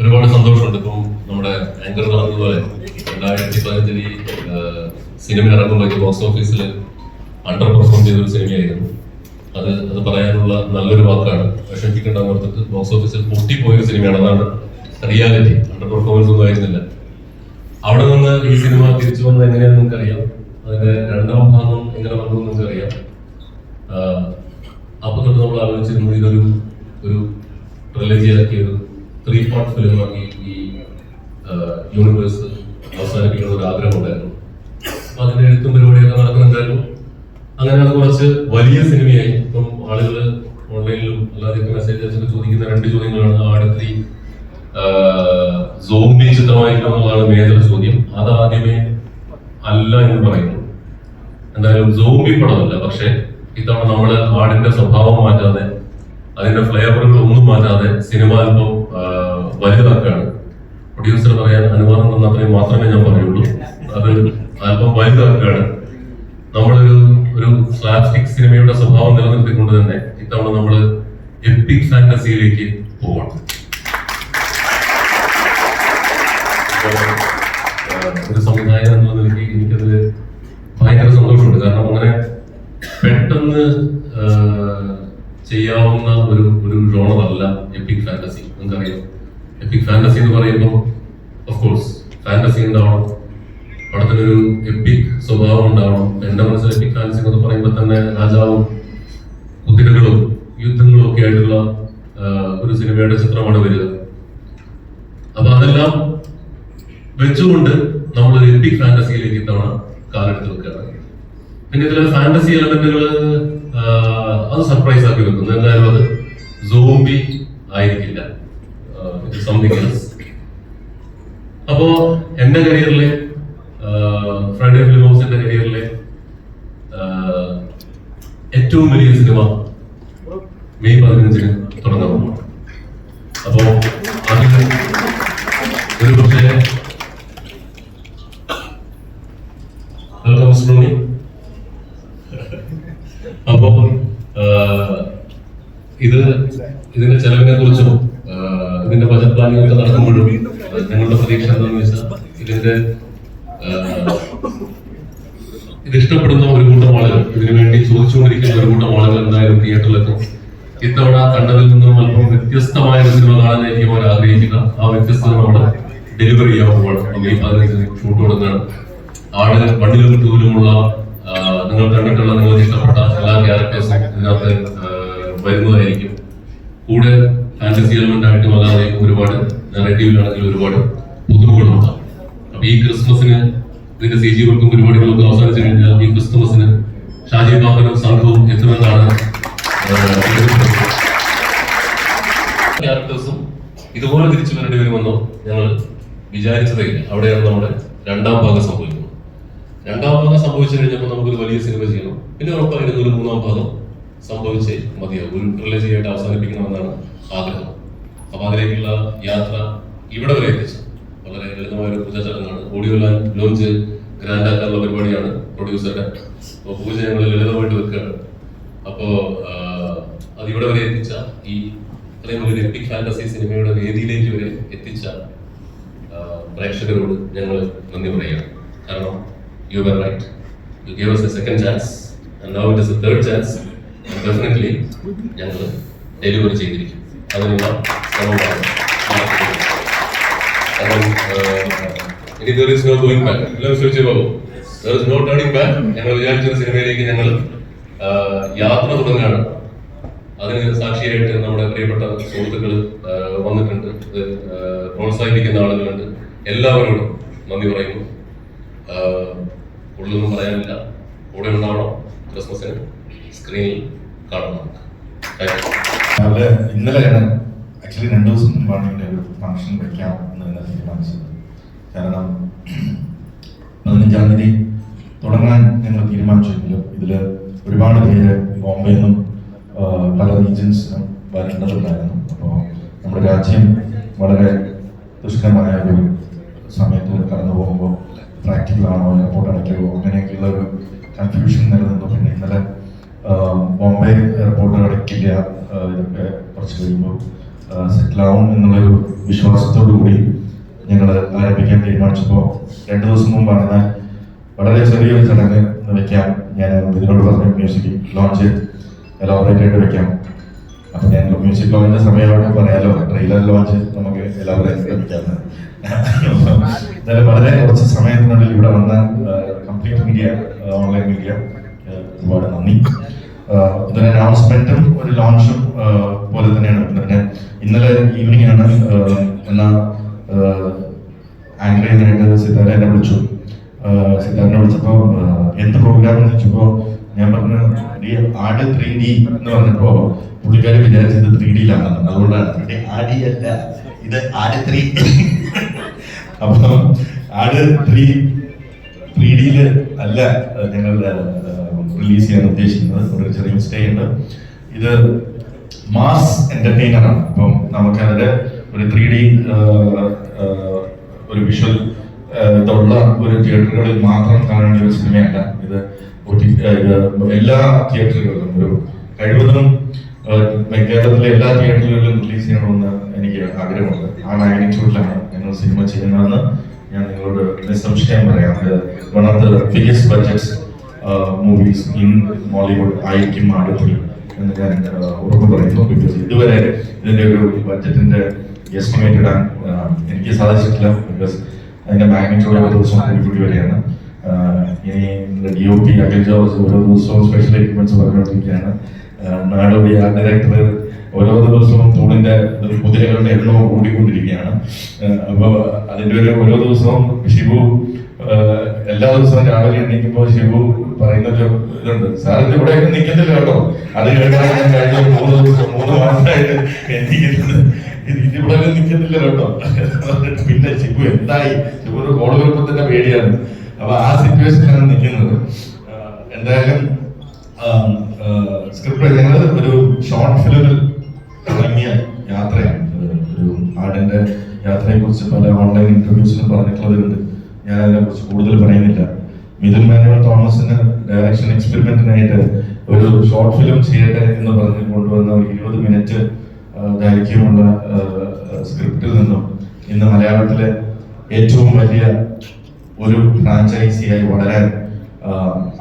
ഒരുപാട് സന്തോഷമുണ്ട്. ഇപ്പം നമ്മുടെ ആങ്കർ പറഞ്ഞതുപോലെ രണ്ടായിരത്തി പതിനഞ്ചിൽ സിനിമ ഇറങ്ങുമ്പോൾ ബോക്സ് ഓഫീസിൽ അണ്ടർ പെർഫോം ചെയ്ത ഒരു സിനിമയായിരുന്നു. അത് അത് പറയാനുള്ള നല്ലൊരു വാക്കാണ് വിഷമിപ്പിക്കേണ്ട ഓർത്തിട്ട് ബോക്സ് ഓഫീസിൽ പൊട്ടിപ്പോയൊരു സിനിമയാണ് അതാണ് റിയാലിറ്റി അണ്ടർ പെർഫോമൻസ് ഒന്നും ആയിരുന്നില്ല. അവിടെ നിന്ന് ഈ സിനിമ തിരിച്ചു വന്നത് എങ്ങനെയാണെന്ന് നിങ്ങൾക്കറിയാം. അതിന്റെ രണ്ടാം ഭാഗം എങ്ങനെ വന്നു നിങ്ങൾക്കറിയാം. അപ്പൊ തൊട്ട് നമ്മൾ ആലോചിച്ചിരുന്നു ഇതൊരു ഒരു ട്രിലജി ഒരു ത്രീ പാർട്ട് ഫിലിമാക്കി ഈ യൂണിവേഴ്സ് അവസാനിപ്പിക്കുന്ന ഒരു ആഗ്രഹം ഉണ്ടായിരുന്നു. അപ്പൊ അതിന്റെ എഴുത്തും പരിപാടിയൊക്കെ നടക്കുന്നുണ്ടായിരുന്നു. അങ്ങനെ അത് കുറച്ച് വലിയ സിനിമയായി. ഇപ്പം ആളുകൾ ഓൺലൈനിലും അല്ലാതെയൊക്കെ മെസ്സേജ് അയച്ചൊക്കെ ചോദിക്കുന്ന രണ്ട് ചോദ്യങ്ങളാണ്. ആടത്തി സോംബി ചിത്രമായിരിക്കണം എന്നുള്ളതാണ് മേജർ ചോദ്യം. അതാദ്യമേ അല്ല എന്ന് പറയുന്നു. എന്തായാലും സോംബി പടമല്ല. പക്ഷെ ഇത്തവണ നമ്മൾ ആടിന്റെ സ്വഭാവം മാറ്റാതെ അതിന്റെ ഫ്ലേവറുകൾ ഒന്നും മാറ്റാതെ സിനിമ അല്പം വലുതാക്കുകയാണ് പ്രൊഡ്യൂസർ പറയാൻ അനുവാദം തന്നത്രയും മാത്രമേ ഞാൻ പറയുള്ളൂ. അത് അല്പം വലുതാക്കുകയാണ് നമ്മളൊരു ഒരു സ്ലാപ്സ്റ്റിക് സിനിമയുടെ സ്വഭാവം നിലനിർത്തിക്കൊണ്ട് തന്നെ ഇത്തവണ നമ്മൾ എപ്പിക് ഫാന്റസിയിലേക്ക് പോവാണ്. ഒരു സംവിധായകൻ എന്നുള്ള നിലയ്ക്ക് എനിക്കത് ഭയങ്കര സന്തോഷമുണ്ട്. കാരണം അങ്ങനെ പെട്ടെന്ന് ആ, ചെയ്യാവുന്ന ഒരു ഒരു ജോണർ അല്ല എപ്പിക് ഫാന്റസി നിങ്ങൾക്കറിയാം ഫാന്റസി എന്ന് പറയുമ്പോൾ ഓഫ് കോഴ്സ് ഫാന്റസി ഉണ്ടാവണം. പടത്തിനൊരു എപ്പിക് സ്വഭാവം ഉണ്ടാവണം. എന്റെ മനസ്സിൽ എപ്പിക് ഫാൻസി എന്ന് പറയുമ്പോൾ തന്നെ രാജാവും കുതിരകളും യുദ്ധങ്ങളും ഒക്കെ ആയിട്ടുള്ള ഒരു സിനിമയുടെ ചിത്രമാണ് വരിക. അപ്പൊ അതെല്ലാം വെച്ചുകൊണ്ട് നമ്മൾ ഒരു എപ്പിക് ഫാന്റസിയിലേക്ക് ഇത്തവണ കാലെടുത്ത് വെക്കുകയാണ്. പിന്നെ ഇതിലെ ഫാന്റസി എലമെന്റുകൾ അത് സർപ്രൈസ് ആക്കി വെക്കുന്നു. എന്തായാലും അത് സോംബി ആയിരിക്കില്ല. സംതിങ് അപ്പോ എന്റെ കരിയറിലെ ഫ്രൈഡേ ഫിലിം ഹൗസിന്റെ കരിയറിലെ ഏറ്റവും വലിയ സിനിമ മെയ് പതിനഞ്ചിന് തുടങ്ങാൻ പോകുന്നു. അപ്പോ അതിന് ഒരു പക്ഷേ വെൽക്കം മിസ്റ്റർ റോണി അപ്പോ ആഹ്, ഇത് ഇതിന്റെ ചെലവിനെ കുറിച്ചും ആഹ്, ഇതിന്റെ ബജറ്റ് പ്ലാനിംഗ് ഒക്കെ നടക്കുമ്പോഴും ആഹ്, ഞങ്ങളുടെ പ്രതീക്ഷ എന്താണെന്ന് വെച്ചാൽ ഇതിന്റെ ആഹ്, ഇത് ഇഷ്ടപ്പെടുന്ന ഒരു കൂട്ടം ആളുകൾ ഇതിനു വേണ്ടി ചോദിച്ചുകൊണ്ടിരിക്കുന്ന ഒരു കൂട്ടം ആളുകൾ എന്തായാലും തിയേറ്ററിലെത്തും ഇത്തവണ കണ്ടതിൽ നിന്നും അല്പം വ്യത്യസ്തമായ ഒരു സിനിമ കാണാനായിരിക്കും അവർ ആഗ്രഹിക്കുന്ന ആ വ്യത്യസ്തത നമ്മൾ ഡെലിവറി ചെയ്യാൻ ഷൂട്ട് കൊടുക്കുകയാണ് ആട് മണ്ണിലും തൂലുമുള്ള നിങ്ങൾ കണ്ടിട്ടുള്ള നിങ്ങൾക്ക് ഇഷ്ടപ്പെട്ട എല്ലാ ക്യാരക്ടേഴ്സും ഇതിനകത്ത് വരുന്നതായിരിക്കും. കൂടെ ഫാന്റസി എലമെന്റ് ആയിട്ടും അല്ലാതെ ഒരുപാട് നെറേറ്റീവിലാണെങ്കിൽ ഒരുപാട് പുതുമകളുണ്ടാവും അപ്പൊ ഈ ക്രിസ്മസിന് ഇതിന്റെ സി ജി വർക്കും പരിപാടികളൊക്കെ അവസാനിച്ചു കഴിഞ്ഞാൽ ഈ ക്രിസ്മസിന് ഷാജി വിചാരിച്ചതേ ഇല്ല അവിടെയാണ് നമ്മുടെ രണ്ടാം ഭാഗം സംഭവിക്കുന്നത്. രണ്ടാം ഭാഗം സംഭവിച്ചു കഴിഞ്ഞപ്പോൾ നമുക്കൊരു വലിയ സിനിമ ചെയ്യണം. പിന്നെ ഉറപ്പായിരുന്നു ഒരു മൂന്നാം ഭാഗം സംഭവിച്ചേ മതിയാവും. ഒരു ട്രിലജി ആയിട്ട് അവസാനിപ്പിക്കണമെന്നാണ് ആഗ്രഹം. അപ്പൊ അതിലേക്കുള്ള യാത്ര ഇവിടെ വരെ എത്തിച്ചു. വളരെ ലളിതമായ ഒരു പൂജാ ചടങ്ങാണ്. ഓഡിയോ ലാൻഡ് ലോഞ്ച് ഗ്രാൻഡ് ആക്കാനുള്ള പരിപാടിയാണ് പ്രൊഡ്യൂസറുടെ അപ്പോൾ പൂജ ഞങ്ങൾ ലളിതമായിട്ട് വെക്കുകയാണ്. അപ്പോ അതിവിടെ വരെ എത്തിച്ച ഈ ഇത്രയും ഒരു എപ്പിക് ഫാന്റസി സിനിമയുടെ വേദിയിലേക്ക് വരെ എത്തിച്ച പ്രേക്ഷകരോട് ഞങ്ങൾ നന്ദി പറയുക കാരണം you were right you gave us a second chance and now it is a third chance definitely ഞങ്ങൾ ഡെലിവറി ചെയ്തിരിക്കും. അതിനുള്ള ശ്രമമാണ്. ഇനി there is no going back. എല്ലാം there is no turning back. ഞങ്ങൾ വിചാരിച്ച സിനിമയിലേക്ക് ഞങ്ങൾ യാത്ര തുടങ്ങുകയാണ്. അതിന് സാക്ഷിയായിട്ട് നമ്മുടെ പ്രിയപ്പെട്ട സുഹൃത്തുക്കൾ വന്നിട്ടുണ്ട്. പ്രോത്സാഹിപ്പിക്കുന്ന ആളുകളുണ്ട്. എല്ലാവരോടും നന്ദി പറയുന്നു. ഉള്ളൊന്നും പറയാനില്ല. കൂടെ ഉണ്ടാവണം. ക്രിസ്മസിന് സ്ക്രീനിൽ താങ്ക് യു രാവിലെ ഇന്നലെയാണ് ആക്ച്വലി രണ്ടു ദിവസം മുമ്പാണ് ഇവിടെ ഒരു ഫംഗ്ഷൻ വെക്കാം എന്ന് തന്നെ തീരുമാനിച്ചത്. കാരണം പതിനഞ്ചാം തീയതി തുടങ്ങാൻ ഞങ്ങൾ തീരുമാനിച്ചെങ്കിലും ഇതിൽ ഒരുപാട് പേര് ബോംബെ നിന്നും പല റീജൻസിനും വരേണ്ടതുണ്ടായിരുന്നു. അപ്പോൾ നമ്മുടെ രാജ്യം വളരെ ദുഷ്കരമായ ഒരു സമയത്ത് കടന്നു പോകുമ്പോൾ പ്രാക്ടിക്കൽ ആണോ എയർപോർട്ട് അടയ്ക്കുമോ അങ്ങനെയൊക്കെയുള്ള ഒരു കൺഫ്യൂഷൻ നിലനിന്നു. പിന്നെ ഇന്നലെ ബോംബെ എയർപോർട്ട് അടയ്ക്കില്ല ഇതൊക്കെ കുറച്ച് കഴിയുമ്പോൾ സെറ്റിൽ ആവും എന്നുള്ളൊരു വിശ്വാസത്തോടു കൂടി ഞങ്ങൾ ആരംഭിക്കാൻ തീരുമാനിച്ചപ്പോൾ രണ്ട് ദിവസം മുമ്പാണ്. എന്നാൽ വളരെ ചെറിയൊരു ചടങ്ങ് വെക്കാം. ഞാൻ ഇതിനോട് പറഞ്ഞു മ്യൂസിക് ലോഞ്ച് എലോബറേറ്റ് ആയിട്ട് വെക്കാം. അപ്പൊ ഞാൻ മ്യൂസിക് ലോഞ്ചിന്റെ സമയമായിട്ട് പറയാലോ ട്രെയിലർ ലോഞ്ച് നമുക്ക് എലോബറേറ്റ് ആയിട്ട് വെക്കാം എന്തായാലും വളരെ കുറച്ച് സമയത്തിനുള്ളിൽ ഇവിടെ വന്ന കംപ്ലീറ്റ് മീഡിയ ഓൺലൈൻ മീഡിയ ഒരുപാട് നന്ദി. ഇതിന്റെ അനൗൺസ്മെന്റും ഒരു ലോഞ്ചും പോലെ തന്നെയാണ് പിന്നെ ഇന്നലെ ഈവനിങ് ആണ് എന്നാ ആങ്കർ ചെയ്യാനായിട്ട് സിദ്ധാർത്ഥ എന്നെ വിളിച്ചു. സിദ്ധാരനെ വിളിച്ചപ്പോൾ വിളിച്ചപ്പോ എന്ത് പ്രോഗ്രാം എന്ന് ചോദിച്ചപ്പോൾ ഞാൻ പറഞ്ഞു "ഡി, ആട് ത്രീ ഡി എന്ന് പറഞ്ഞപ്പോ പുള്ളിക്കാർ വിചാരിച്ചത് ത്രീ ഡിയിലാണെന്ന് അതുകൊണ്ടാണ് "ഡി, ആടി അല്ല. ഇത് ആട് ത്രീ അപ്പൊ ആട് ത്രീ ത്രീ ഡിയിൽ അല്ല ഞങ്ങൾ റിലീസ് ചെയ്യാൻ ഉദ്ദേശിക്കുന്നത്. ഒരു ചെറിയ മിസ്റ്റേക്ക് ഉണ്ട്. ഇത് മാസ് എന്റർടൈനർ ആണ്. അപ്പം നമുക്ക് അതിന്റെ ഒരു ത്രീ ഡി ഒരു വിഷ്വൽ ഇതുള്ള ഒരു തിയേറ്ററുകളിൽ മാത്രം കാണേണ്ട ഒരു സിനിമയല്ല ഇത് എല്ലാ തിയേറ്ററുകളിലും ഒരു കഴിവതും കേരളത്തിലെ എല്ലാ തിയേറ്ററുകളിലും റിലീസ് ചെയ്യണമെന്ന് എനിക്ക് ആഗ്രഹമുണ്ട്. ആ മാഗ്നിറ്റ്യൂഡിലാണ് ഞങ്ങൾ സിനിമ ചെയ്യുന്നതെന്ന് ഞാൻ നിങ്ങളോട് നിസ്സംശയം പറയാം. One of the biggest budgets movies in Mollywood ആയിരിക്കും ആടുത്തിൽ എന്ന് ഞാൻ ഉറപ്പ് പറയുന്നു. ബിക്കോസ് ഇതുവരെ ഇതിന്റെ ഒരു ബഡ്ജറ്റിന്റെ എസ്റ്റിമേറ്റ് ഇടാൻ എനിക്ക് സാധിച്ചിട്ടില്ല. ബിക്കോസ് അതിന്റെ മാഗ്നിറ്റ്യൂഡ് ഒരു ദിവസവും കൂടി ആഹ് ഇനി D O P Akhil George ഓരോ ദിവസവും സ്പെഷ്യൽ എക്യുപ്മെന്റ്സ് പറഞ്ഞുകൊണ്ടിരിക്കുകയാണ്. നാടോടി ആർട്ട് ഡയറക്ടർ ഓരോ ദിവസവും തൂണിന്റെ ഒരു കുതിരകളുടെ എണ്ണവും കൂടിക്കൊണ്ടിരിക്കുകയാണ്. അപ്പോൾ അപ്പൊ അതിന്റെ ഒരു ഓരോ ദിവസവും ശിവു എല്ലാ ദിവസവും രാവിലെ എണീക്കുമ്പോൾ ശിവു പറയുന്ന ഒരു ഇതുണ്ട്. സാർ ഇത് ഇവിടെ നിൽക്കുന്നില്ല കേട്ടോ. അത് കേട്ടാണ് കഴിഞ്ഞ മൂന്ന് ദിവസം മൂന്ന് മാസമായിട്ട് എണീക്കുന്നത്. ഇത് ഇതിവിടെ നിൽക്കുന്നില്ല കേട്ടോ. പിന്നെ ശിവു എന്തായി? ശിവ കോൾ വരുമ്പോൾ പേടിയാണ്. അപ്പൊ ആ സിറ്റുവേഷനിലാണ് നിൽക്കുന്നത്. എന്തായാലും സ്ക്രിപ്റ്റ് ഞങ്ങൾ ഒരു ഷോർട്ട് ഫിലിമിൽ ആടിന്റെ യാത്രയെ കുറിച്ച് പല ഓൺലൈൻ ഇന്റർവ്യൂസിലും പറഞ്ഞിട്ടുള്ളതുണ്ട് ഞാൻ അതിനെ കുറിച്ച് കൂടുതൽ പറയുന്നില്ല. മിഥുൻ മാനുവൽ തോമസിന് ഡയറക്ഷൻ എക്സ്പെരിമെന്റിനായിട്ട് ഒരു ഷോർട്ട് ഫിലിം ചെയ്യട്ടെ എന്ന് പറഞ്ഞ് കൊണ്ടുവന്ന ഒരു ഇരുപത് മിനിറ്റ് ദൈർഘ്യമുള്ള സ്ക്രിപ്റ്റിൽ നിന്നും ഇന്ന് മലയാളത്തിലെ ഏറ്റവും വലിയ ഒരു ഫ്രാഞ്ചൈസിയായി വളരാൻ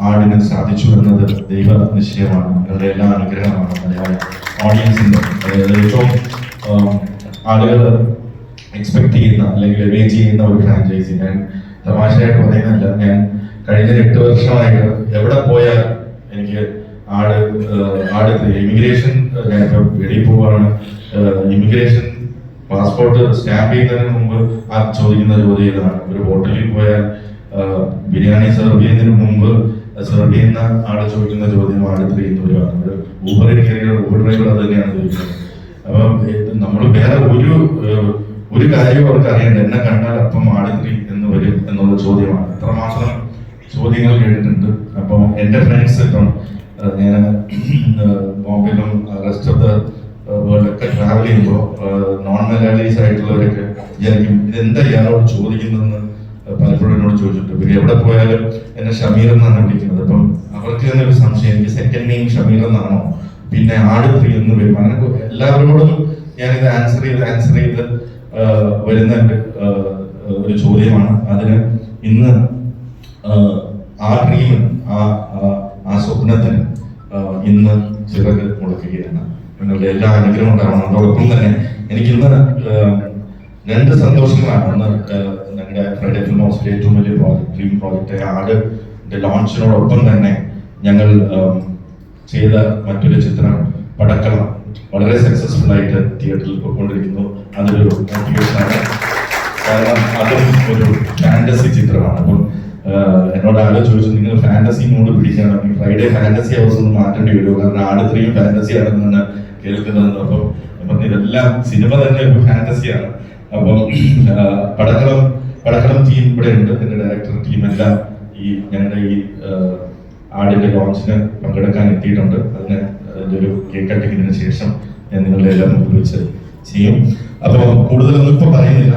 ആടിന് സാധിച്ചു എന്നത് ദൈവ നിശ്ചയമാണ്. നിങ്ങളുടെ എല്ലാ അനുഗ്രഹമാണ് മലയാള ഓഡിയൻസിന്റെ ഏറ്റവും ആളുകൾ എക്സ്പെക്ട് ചെയ്യുന്ന അല്ലെങ്കിൽ എവേജ് ചെയ്യുന്ന ഒരു ഫ്രാഞ്ചൈസി ഞാൻ തമാശയായിട്ട് പറയുന്നില്ല ഞാൻ കഴിഞ്ഞ എട്ട് വർഷമായിട്ട് എവിടെ പോയാൽ എനിക്ക് ആട് ആട് ഇമിഗ്രേഷൻ ഞാനിപ്പോൾ വെളിയിൽ പോവാണ്. ഇമിഗ്രേഷൻ പാസ്പോർട്ട് സ്റ്റാമ്പ് ചെയ്യുന്നതിന് മുമ്പ് ആ ചോദിക്കുന്ന ചോദ്യം ഇതാണ്. ഒരു ഹോട്ടലിൽ പോയാൽ ബിരിയാണി സെർവ് ചെയ്യുന്നതിന് മുമ്പ് സെർവ് ചെയ്യുന്ന ആൾ ചോദിക്കുന്ന ചോദ്യം ആട് തിരിയുന്നവരാണ് ഒരു ഊബറിൽ കയറിയ ഊബർ ഡ്രൈവർ അത് തന്നെയാണ് ചോദിക്കുന്നത്. അപ്പം നമ്മൾ വേറെ ഒരു ഒരു കാര്യം അവർക്ക് അറിയണ്ട. എന്നെ കണ്ടാൽ അപ്പം ആടുത്രി എന്ന് വരും എന്നുള്ള ചോദ്യമാണ്. അത്രമാത്രം ചോദ്യങ്ങൾ കേട്ടിട്ടുണ്ട്. അപ്പം എന്റെ ഫ്രണ്ട്സ് ഇപ്പം ഞാൻ ബോംബെയിലും റെസ്റ്റ് ഓഫ് ദ വേൾഡൊക്കെ ട്രാവൽ ചെയ്യുമ്പോൾ നോൺ മലയാളീസ് ആയിട്ടുള്ളവരൊക്കെ വിചാരിക്കും ഇതെന്താ ഇയാളോട് ചോദിക്കുന്നതെന്ന്? പലപ്പോഴും എന്നോട് ചോദിച്ചിട്ടുണ്ട്. പിന്നെ എവിടെ പോയാലും എന്നെ ഷമീർ എന്നാണ് വിളിക്കുന്നത്. അപ്പം അവർക്ക് തന്നെ ഒരു സംശയം എനിക്ക് സെക്കൻഡ് നെയിം ഷമീർ എന്നാണോ? പിന്നെ ആടുത്രി എന്ന് വരും. അങ്ങനെ എല്ലാവരോടും ഞാനിത് ആൻസർ ചെയ്ത് ആൻസർ ചെയ്ത് വരുന്ന ഒരു, ചോദ്യമാണ്. അതിന് ഇന്ന് ആ, ഡ്രീമിന് ആ ആ- സ്വപ്നത്തിന് ഇന്ന് ചിറക് മുളക്കുകയാണ് നിങ്ങളുടെ എല്ലാ അനുഗ്രഹം ഉണ്ടാവണം അതോടൊപ്പം തന്നെ എനിക്ക് ഇന്ന് രണ്ട് സന്തോഷങ്ങളാണ്. ഒന്ന് ഞങ്ങളുടെ ഫ്രൈഡേ ഫിലിം ഹൗസിലെ ഏറ്റവും വലിയ പ്രോജക്ട് ഡ്രീം പ്രോജക്റ്റ് ആട് ലോഞ്ചിനോടൊപ്പം തന്നെ ഞങ്ങൾ ചെയ്ത മറ്റൊരു ചിത്രം പടക്കളം. വളരെ സക്സസ്ഫുൾ ആയിട്ട് തിയേറ്ററിൽ പോയിക്കൊണ്ടിരിക്കുന്നു. അതൊരു മോട്ടിവേഷനാണ് കാരണം അതും ഒരു ഫാന്റസി ചിത്രമാണ്. അപ്പം എന്നോട് ആരോ ചോദിച്ചു നിങ്ങൾ ഫാന്റസി മൂഡ് പിടിക്കണം ഫ്രൈഡേ ഫാന്റസി ഹൗസ് ഒന്ന് മാറ്റേണ്ടി വരുമോ? കാരണം ആട് ത്രീയും ഫാന്റസി ആണെന്നാണ് കേൾക്കുന്നത് അപ്പം അപ്പം ഇതെല്ലാം സിനിമ തന്നെ ഒരു ഫാന്റസിയാണ് അപ്പം പടക്കളം പടക്കളം ടീം ഇവിടെ ഉണ്ട്. എന്റെ ഡയറക്ടർ ടീം എല്ലാം ഈ ഞങ്ങളുടെ ഈ ആടിന്റെ ലോഞ്ചിന് പങ്കെടുക്കാൻ എത്തിയിട്ടുണ്ട്. അതിന് അതിന്റെ ഒരു കേക്ക് കട്ടിങ്ങിന് ശേഷം ഞാൻ നിങ്ങളുടെ എല്ലാം മുമ്പിൽ വെച്ച് ചെയ്യും. അപ്പോൾ കൂടുതലൊന്നും ഇപ്പൊ പറയുന്നില്ല.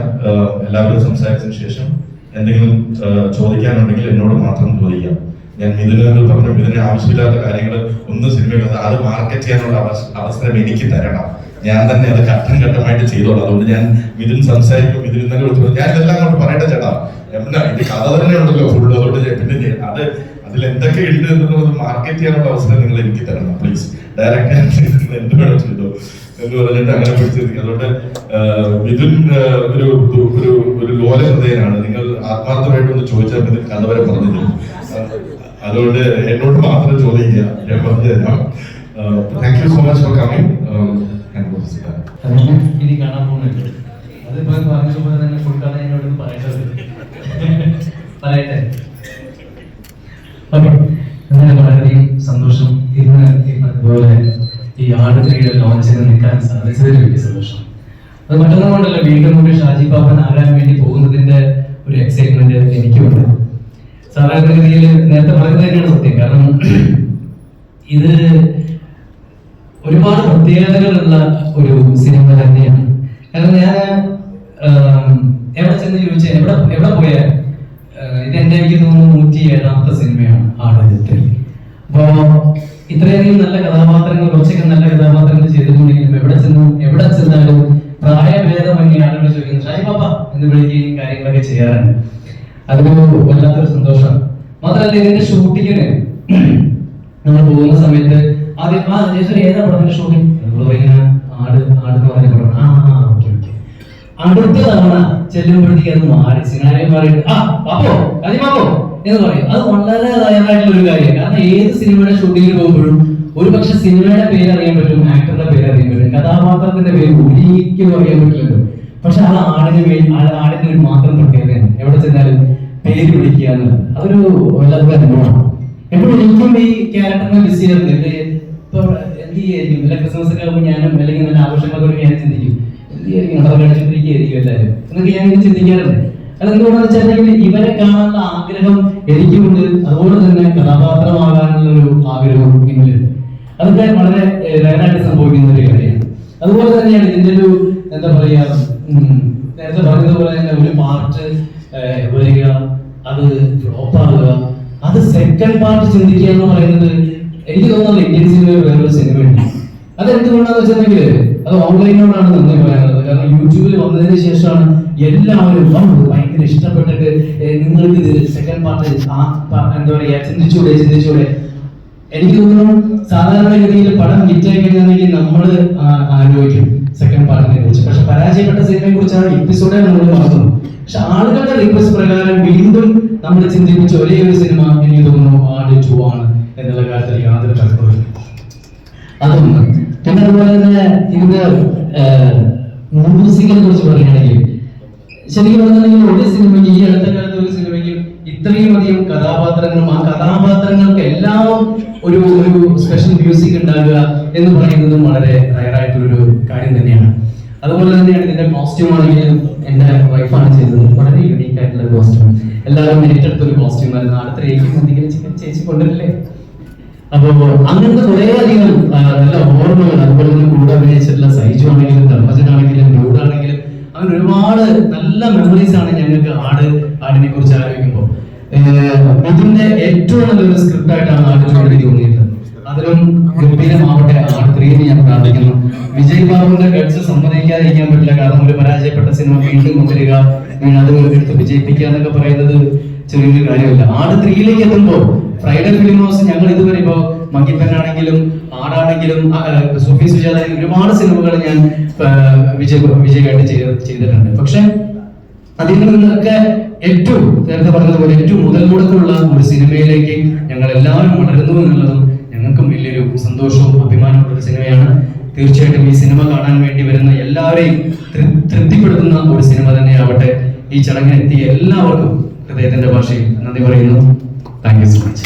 എല്ലാവരും സംസാരിച്ചതിന് ശേഷം എന്തെങ്കിലും ചോദിക്കാനുണ്ടെങ്കിൽ എന്നോട് മാത്രം ചോദിക്കാം. ഞാൻ മിഥുനങ്ങൾ പറഞ്ഞു മിഥുന ആവശ്യമില്ലാത്ത കാര്യങ്ങൾ ഒന്നും സിനിമയിൽ അത് മാർക്കറ്റ് ചെയ്യാനുള്ള അവസ- അവസരം എനിക്ക് തരണം. ഞാൻ തന്നെ അത് ഘട്ടം ഘട്ടമായിട്ട് ചെയ്തോളാം. അതുകൊണ്ട് ഞാൻ മിഥുൻ സംസാരിക്കും മിഥുൻ തന്നെ ഞാൻ ഇതെല്ലാം അങ്ങോട്ട് പറയട്ടെ ചേട്ടാ. എന്നാ ഇത് കഥ തന്നെ ഉണ്ടല്ലോ ഫുള്ള്. അതുകൊണ്ട് പിന്നെ അത് അതിൽ എന്തൊക്കെ ഉണ്ട് എന്നുള്ളത് മാർക്കറ്റ് ചെയ്യാനുള്ള അവസരം നിങ്ങൾ എനിക്ക് തരണം പ്ലീസ് ഡയറക്റ്റ് എന്ത് വേണം ചെയ്തോ എന്ന് പറഞ്ഞിട്ട് അങ്ങനെ പിടിച്ചിരിക്കും അതുകൊണ്ട് മിഥുൻ ഒരു ഒരു ഒരു ലോല ഹൃദയനാണ്. നിങ്ങൾ ആത്മാർത്ഥമായിട്ട് ഒന്ന് ചോദിച്ചാൽ മിഥുൻ കഥ വരെ പറഞ്ഞു അതുകൊണ്ട് എന്നോട് മാത്രം ചോദിക്കുക. ഞാൻ പറഞ്ഞു തരാം. Thank you so much for coming ഇനി കാണാൻ പോകുന്നുണ്ട്. അതിപ്പോ പറഞ്ഞതുപോലെ തന്നെ ഫുൾ എന്നോട് പറയേണ്ടത് പറയട്ടെ. അങ്ങനെ വളരെയധികം സന്തോഷം. ഇന്ന് ഇതുപോലെ ഈ ആടുത്രിയുടെ ലോഞ്ചിന് നിൽക്കാൻ സാധിച്ചതിൽ വലിയ സന്തോഷം. അത് മറ്റൊന്നും കൊണ്ടല്ല വീണ്ടും കൂടി ഷാജി പാപ്പൻ ആരാൻ വേണ്ടി പോകുന്നതിന്റെ ഒരു എക്സൈറ്റ്മെന്റ് എനിക്കുണ്ട്. സാധാരണഗതിയിൽ നേരത്തെ പറയുന്നത് തന്നെയാണ് സത്യം. കാരണം ഇത് ഒരുപാട് പ്രത്യേകതകളുള്ള ഒരു സിനിമ തന്നെയാണ്. കാരണം ഞാൻ എവിടെ ചെന്ന് ചോദിച്ചാൽ എവിടെ എവിടെ പോയാൽ ഇത് എന്റെ എനിക്ക് തോന്നുന്നു നൂറ്റി ഏഴാമത്തെ സിനിമയാണ് ആടുജത്തിൽ അപ്പോ ഇത്രയധികം നല്ല കഥാപാത്രങ്ങൾ കുറച്ചൊക്കെ നല്ല കഥാപാത്രങ്ങൾ ചെയ്തുകൊണ്ടെങ്കിലും എവിടെ ചെന്നും എവിടെ ചെന്നാലും പ്രായഭേദമന്യ ആളുകൾ ചോദിക്കുന്നു ഷാജി പാപ്പ എന്ന് വിളിക്കുകയും കാര്യങ്ങളൊക്കെ ചെയ്യാറുണ്ട്. അതൊരു വല്ലാത്തൊരു സന്തോഷം മാത്രമല്ല ഇതിന്റെ ഷൂട്ടിങ്ങിന് നമ്മൾ പോകുന്ന സമയത്ത് ആദ്യം ആ ഏതാ പടത്തിന്റെ ഷൂട്ടിംഗ് ആട് ആട് എന്ന് പറഞ്ഞ ആ അടുത്ത തവണ ചെല്ലുമ്പോഴത്തേക്ക് അത് മാറി. സിനാരി മാറിയിട്ട് ആ പാപ്പോ അതി പാപ്പോ എന്ന് പറയും. അത് വളരെ റയറായിട്ടുള്ള ഒരു കാര്യമാണ്. കാരണം ഏത് സിനിമയുടെ ഷൂട്ടിങ്ങിൽ പോകുമ്പോഴും ഒരു പക്ഷെ സിനിമയുടെ പേര് അറിയാൻ പറ്റും ആക്ടറുടെ പേര് അറിയാൻ പറ്റും കഥാപാത്രത്തിന്റെ പേര് ഒരിക്കലും അറിയാൻ പറ്റില്ലല്ലോ. പക്ഷെ ആ ആടിന് ആ ആടിന് ഒരു മാത്രം പ്രത്യേകതയാണ് എവിടെ ചെന്നാലും പേര് വിളിക്കുക അതൊരു വല്ലാത്ത അനുഭവമാണ്. എപ്പോഴും എനിക്കും ഈ ക്യാരക്ടറിനെ മിസ് ചെയ്യാറുണ്ട്. ഇപ്പൊ എന്ത് ചെയ്യായിരിക്കും? ക്രിസ്മസ് ഒക്കെ ആകുമ്പോൾ ഞാനും അല്ലെങ്കിൽ നല്ല ആഘോഷങ്ങളൊക്കെ ഞാൻ ചിന്തിക്കും. കഴിച്ചിട്ടിരിക്കുകയായിരിക്കും എല്ലാവരും. എന്നൊക്കെ ഞാൻ ചിന്തിക്കാറുണ്ട്. അതെന്തുകൊണ്ടാന്ന് വെച്ചിട്ടുണ്ടെങ്കിൽ ഇവരെ കാണാനുള്ള ആഗ്രഹം എനിക്കുമുണ്ട് അതുപോലെ തന്നെ കഥാപാത്രമാകാനുള്ള ഒരു ആഗ്രഹവും എന്നിലുണ്ട് അതൊക്കെ വളരെ റയറായിട്ട് സംഭവിക്കുന്ന ഒരു കാര്യമാണ്. അതുപോലെ തന്നെയാണ് ഇതിന്റെ ഒരു എന്താ പറയാ നേരത്തെ പറഞ്ഞതുപോലെ തന്നെ ഒരു പാർട്ട് വരിക അത് ഫ്ലോപ്പ് ആവുക അത് സെക്കൻഡ് പാർട്ട് ചിന്തിക്കുക എന്ന് പറയുന്നത് എനിക്ക് തോന്നുന്നത് ഇന്ത്യൻ സിനിമയിൽ വേറൊരു സിനിമയുണ്ട് അത് എന്തുകൊണ്ടാന്ന് വെച്ചിട്ടുണ്ടെങ്കിൽ അത് ഓൺലൈനോടാണ് നന്ദി പറയാനുള്ളത് കാരണം യൂട്യൂബിൽ വന്നതിന് ശേഷമാണ് എല്ലാവരും "ആ, ഭയങ്കര ഇഷ്ടപ്പെട്ടിട്ട് നിങ്ങൾക്ക് ഇത് സെക്കൻഡ് പാർട്ട് എന്താ പറയാ ചിന്തിച്ചൂടെ ചിന്തിച്ചൂടെ. എനിക്ക് തോന്നുന്നു സാധാരണഗതിയിൽ പടം ഹിറ്റായി കഴിഞ്ഞാണെങ്കിൽ നമ്മൾ ആലോചിക്കും സെക്കൻഡ് പാർട്ടിനെ കുറിച്ച്. പക്ഷെ പരാജയപ്പെട്ട സിനിമയെ കുറിച്ചാണ് എപ്പിസോഡെ നമ്മൾ മറന്നു പക്ഷെ ആളുകളുടെ റിക്വസ്റ്റ് പ്രകാരം വീണ്ടും നമ്മൾ ചിന്തിപ്പിച്ച ഒരേ ഒരു സിനിമ എനിക്ക് തോന്നുന്നു ആട് ടു എന്നുള്ള കാര്യത്തിൽ യാതൊരു തർക്കമില്ല അതൊന്ന് പിന്നെ അതുപോലെ തന്നെ ഇത് മ്യൂസിക്കിനെ കുറിച്ച് പറയുകയാണെങ്കിൽ ശരിക്കും പറഞ്ഞിട്ടുണ്ടെങ്കിൽ ഒരു സിനിമയ്ക്ക് ഈ അടുത്ത കാലത്ത് ഒരു സിനിമയ്ക്ക് ഇത്രയും അധികം കഥാപാത്രങ്ങളും ആ കഥാപാത്രങ്ങൾക്ക് എല്ലാം ഒരു ഒരു സ്പെഷ്യൽ മ്യൂസിക് ഉണ്ടാകുക എന്ന് പറയുന്നതും വളരെ റയറായിട്ടുള്ളൊരു കാര്യം തന്നെയാണ്. അതുപോലെ തന്നെയാണ് ഇതിന്റെ കോസ്റ്റ്യൂം ആണെങ്കിലും എന്റെ വൈഫാണ് ചെയ്തത്. വളരെ യുണീക് ആയിട്ടുള്ള കോസ്റ്റ്യൂം എല്ലാവരും ഏറ്റെടുത്ത ഒരു കോസ്റ്റ്യൂം ആയിരുന്നു. അടുത്ത രേഖ ചേച്ചി കൊണ്ടുവരില്ലേ? അപ്പോ അങ്ങനത്തെ കുറെ അധികം നല്ല ഓർമ്മകൾ അതുപോലെ തന്നെ കൂടെ അഭിനയിച്ചിട്ടുള്ള സൈജു ആണെങ്കിലും ധർമ്മജനാണെങ്കിലും ആണെങ്കിലും ഡൂഡ് അങ്ങനെ ഒരുപാട് നല്ല മെമ്മറീസ് ആണ് ഞങ്ങൾക്ക് ആട് ആടിനെ കുറിച്ച് ആലോചിക്കുമ്പോൾ ഇതിന്റെ ഏറ്റവും നല്ലൊരു സ്ക്രിപ്റ്റ് ആയിട്ടാണ് ആടിന് എനിക്ക് തോന്നിയിട്ടുള്ളത്. അതിലും ഗംഭീരമാവട്ടെ ആട് ത്രീന്ന് ഞാൻ പ്രാർത്ഥിക്കുന്നു. വിജയ് ബാബുവിന്റെ കഴിച്ച് സമ്മതിക്കാതിരിക്കാൻ പറ്റില്ല. കാരണം ഒരു പരാജയപ്പെട്ട സിനിമ വീണ്ടും കൊണ്ടുവരിക വീണ്ടും അത് എടുത്ത് വിജയിപ്പിക്കുക എന്നൊക്കെ പറയുന്നത് ചെറിയൊരു കാര്യമല്ല. ആട് ത്രീയിലേക്ക് എത്തുമ്പോ ഫ്രൈഡേ ഫിലിം ഹൗസ് ഞങ്ങൾ ഇതുവരെ ഇപ്പോ മങ്കിപ്പനാണെങ്കിലും ആടാണെങ്കിലും സുഫി സുജാത ഒരുപാട് സിനിമകൾ ഞാൻ വിജയ് വിജയമായിട്ട് ചെയ്ത് ചെയ്തിട്ടുണ്ട്. പക്ഷെ അതിൽ നിന്നൊക്കെ ഏറ്റവും നേരത്തെ പറഞ്ഞതുപോലെ ഏറ്റവും മുതൽ മുടക്കുള്ള ഒരു സിനിമയിലേക്ക് ഞങ്ങൾ എല്ലാവരും വളരുന്നു എന്നുള്ളതും ഞങ്ങൾക്കും വലിയൊരു സന്തോഷവും അഭിമാനമുള്ള ഒരു സിനിമയാണ്. തീർച്ചയായിട്ടും ഈ സിനിമ കാണാൻ വേണ്ടി വരുന്ന എല്ലാവരെയും തൃപ്തിപ്പെടുത്തുന്ന ഒരു സിനിമ തന്നെയാവട്ടെ. ഈ ചടങ്ങിനെത്തിയ എല്ലാവർക്കും ഹൃദയത്തിന്റെ ഭാഷയിൽ നന്ദി പറയുന്നു. Thank you so much